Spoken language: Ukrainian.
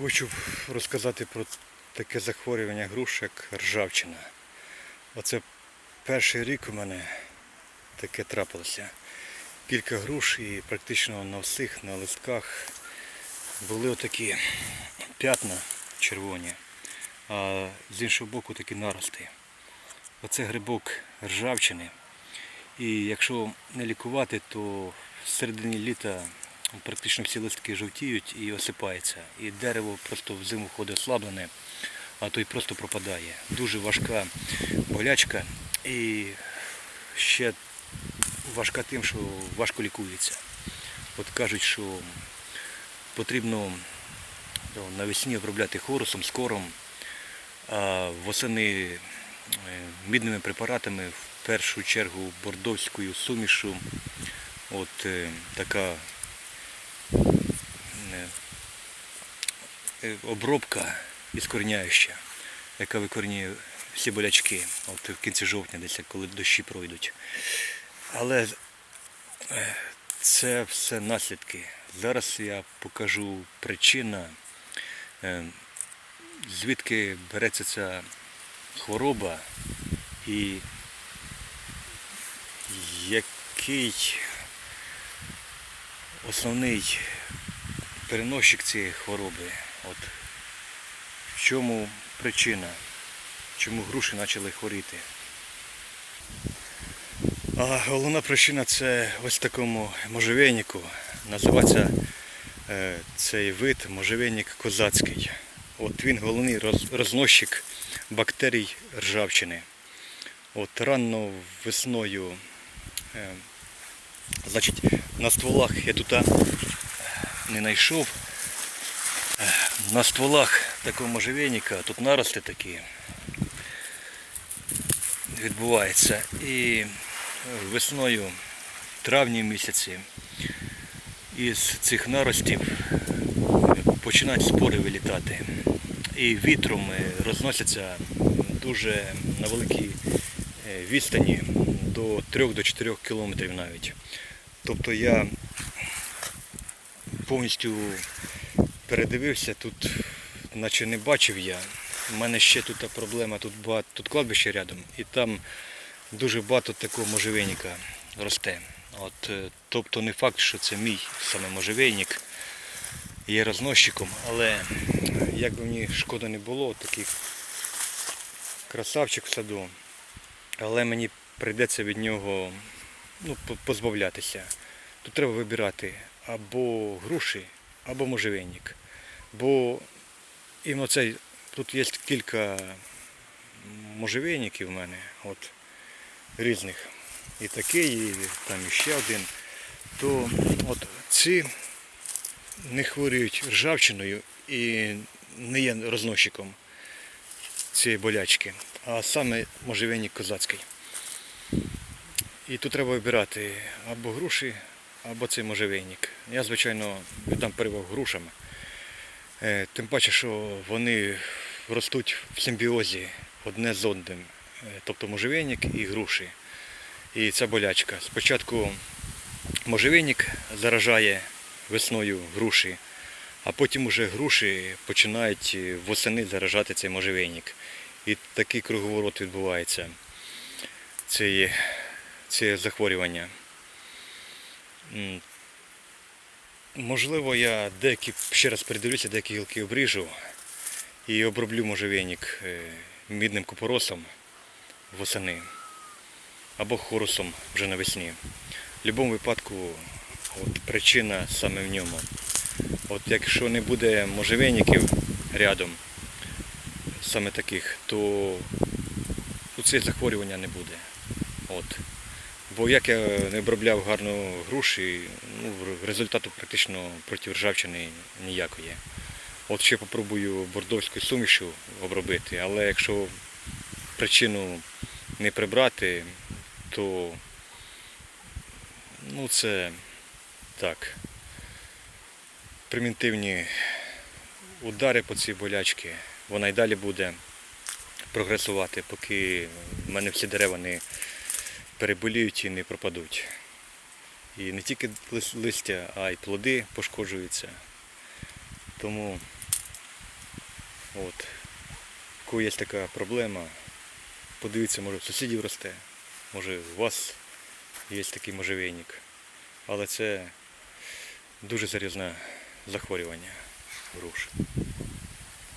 Хочу розказати про таке захворювання груш, як ржавчина. Оце перший рік у мене таке трапилося. Кілька груш і практично на всіх на листках були отакі п'ятна червоні, а з іншого боку такі нарости. Оце грибок ржавчини. І якщо не лікувати, то в середині літа практично всі листки жовтіють і осипаються. І дерево просто в зиму ходить ослаблене, а то й просто пропадає. Дуже важка болячка і ще важка тим, що важко лікується. От кажуть, що потрібно ну, навесні обробляти хорусом, скором, а восени е, мідними препаратами, в першу чергу бордовською сумішу. От е, така е, е, обробка іскореняюча, яка викорінює всі болячки от в кінці жовтня, десь коли дощі пройдуть. Але е, це все наслідки. Зараз я покажу причина, е, звідки береться ця хвороба і який основний переносчик цієї хвороби. От в чому причина, чому груші почали хворіти. А головна причина це ось такому можжевельнику. Називається е, цей вид можжевельник козацький. От він головний роз- розносчик бактерій ржавчини. От рано весною, е, значить, на стволах я тут не знайшов. На стволах такого можжевельника, тут нарости такі відбувається. І весною, в травні місяці, із цих наростів починають спори вилітати. І вітром е, розносяться дуже на великій е, відстані до 3-4 кілометрів навіть. Тобто я повністю передивився, тут наче не бачив я. У мене ще тут проблема, тут багато, тут кладбище рядом, і там дуже багато такого можжевельника росте. От, е, тобто не факт, що це мій саме можжевельник є розносчиком, але як би мені шкода не було, такий красавчик в саду, але мені прийдеться від нього ну, позбавлятися. Тут треба вибирати або груші, або можжевельник. Бо іменно цей, тут є кілька можжевельників в мене, от, різних. І такий, і там іще один. То от ці не хворіють ржавчиною і не є розносчиком цієї болячки, а саме можжевельник козацький. І тут треба вибирати або груші, або цей можжевельник. Я, звичайно, віддам перевагу грушам. Е, Тим паче, що вони ростуть в симбіозі одне з одним. Е, Тобто можжевельник і груші. І ця болячка. Спочатку можжевельник заражає весною груші, а потім уже груші починають е, восени заражати цей можжевельник. І такий круговорот відбувається. Це, це захворювання. Можливо, я деякі, ще раз передивлюся, деякі гілки обріжу і оброблю можжевельник е, мідним купоросом восени або хорусом вже навесні. В будь-якому випадку от, причина саме в ньому. От якщо не буде можжевельників рядом, саме таких, то ну, це захворювання не буде. От. Бо як я не обробляв гарно груші, ну, результату практично проти ржавчини ніякої. От ще попробую бордовську сумішу обробити, але якщо причину не прибрати, то ну, це так. Примітивні удари по цій болячці, вона й далі буде прогресувати, поки в мене всі дерева не переболіють і не пропадуть. І не тільки листя, а й плоди пошкоджуються. Тому От. Кого є така проблема, подивіться, може в сусідів росте, може у вас є такий можжевельник. Але це дуже серйозне захворювання груш.